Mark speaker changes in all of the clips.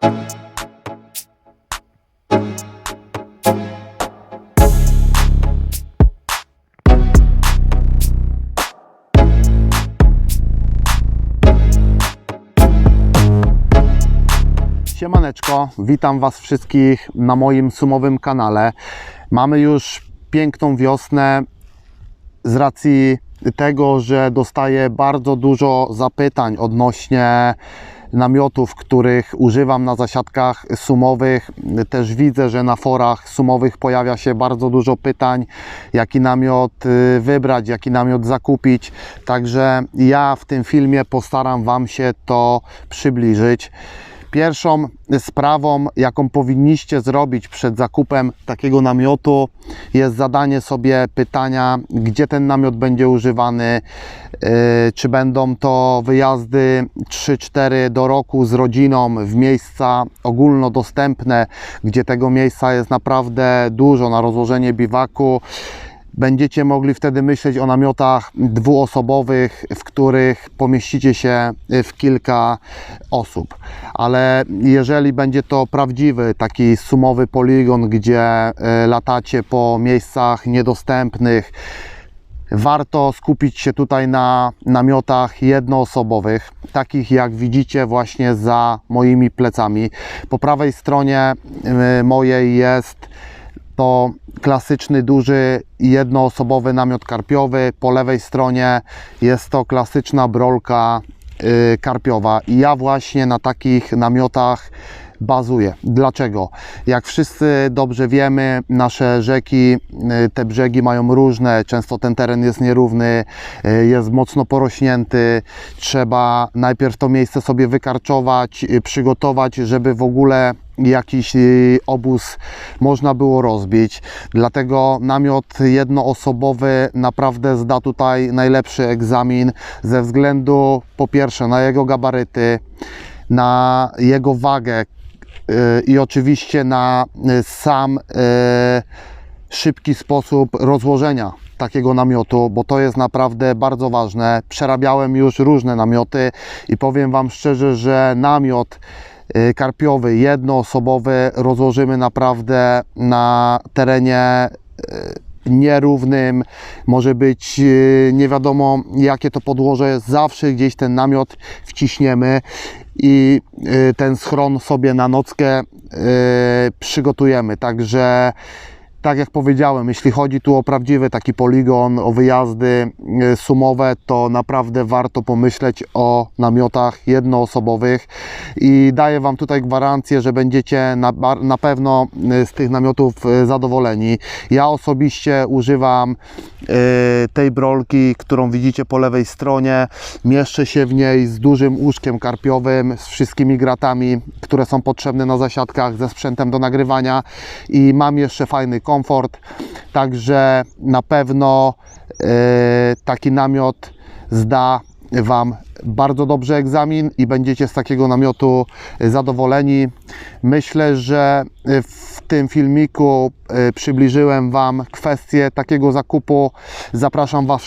Speaker 1: Siemaneczko, witam Was wszystkich na moim sumowym kanale. Mamy już piękną wiosnę z racji tego, że dostaję bardzo dużo zapytań odnośnie namiotów, których używam na zasiadkach sumowych. Też widzę, że na forach sumowych pojawia się bardzo dużo pytań, jaki namiot y, wybrać, jaki namiot zakupić. Także ja w tym filmie postaram Wam się to przybliżyć. Pierwszą sprawą, jaką powinniście zrobić przed zakupem takiego namiotu, jest zadanie sobie pytania, gdzie ten namiot będzie używany, yy, czy będą to wyjazdy 3-4 do roku z rodziną w miejsca ogólnodostępne, gdzie tego miejsca jest naprawdę dużo na rozłożenie biwaku. Będziecie mogli wtedy myśleć o namiotach dwuosobowych, w których pomieścicie się w kilka osób. Ale jeżeli będzie to prawdziwy taki sumowy poligon, gdzie e, latacie po miejscach niedostępnych, warto skupić się tutaj na namiotach jednoosobowych, takich jak widzicie właśnie za moimi plecami. Po prawej stronie e, mojej jest to klasyczny, duży, jednoosobowy namiot karpiowy. Po lewej stronie jest to klasyczna brolka y, karpiowa. I ja właśnie na takich namiotach bazuję. Dlaczego? Jak wszyscy dobrze wiemy, nasze rzeki, y, te brzegi mają różne, często ten teren jest nierówny, y, jest mocno porośnięty. Trzeba najpierw to miejsce sobie wykarczować, y, przygotować, żeby w ogóle jakiś obóz można było rozbić. Dlatego namiot jednoosobowy naprawdę zda tutaj najlepszy egzamin ze względu po pierwsze na jego gabaryty, na jego wagę i oczywiście na y, sam szybki sposób rozłożenia takiego namiotu, bo to jest naprawdę bardzo ważne. Przerabiałem już różne namioty i powiem Wam szczerze, że namiot karpiowy, jednoosobowy rozłożymy naprawdę na terenie nierównym, może być nie wiadomo jakie to podłoże, zawsze gdzieś ten namiot wciśniemy i ten schron sobie na nockę przygotujemy. Także tak jak powiedziałem, jeśli chodzi tu o prawdziwy taki poligon, o wyjazdy y, sumowe, to naprawdę warto pomyśleć o namiotach jednoosobowych i daję Wam tutaj gwarancję, że będziecie na, na pewno y, z tych namiotów y, zadowoleni. Ja osobiście używam tej brolki, którą widzicie po lewej stronie. Mieszczę się w niej z dużym łóżkiem karpiowym, z wszystkimi gratami, które są potrzebne na zasiadkach, ze sprzętem do nagrywania i mam jeszcze fajny komfort, także na pewno e, taki namiot zda Wam bardzo dobrze egzamin i będziecie z takiego namiotu zadowoleni. Myślę, że w tym filmiku e, przybliżyłem Wam kwestię takiego zakupu. Zapraszam Was,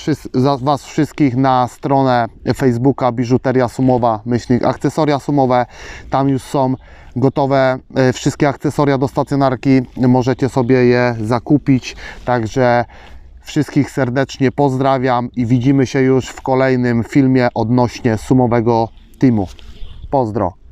Speaker 1: was wszystkich na stronę Facebooka Biżuteria Sumowa, myślnik akcesoria sumowe. Tam już są gotowe e, wszystkie akcesoria do stacjonarki. Możecie sobie je zakupić. Także Wszystkich serdecznie pozdrawiam i widzimy się już w kolejnym filmie odnośnie sumowego teamu. Pozdro!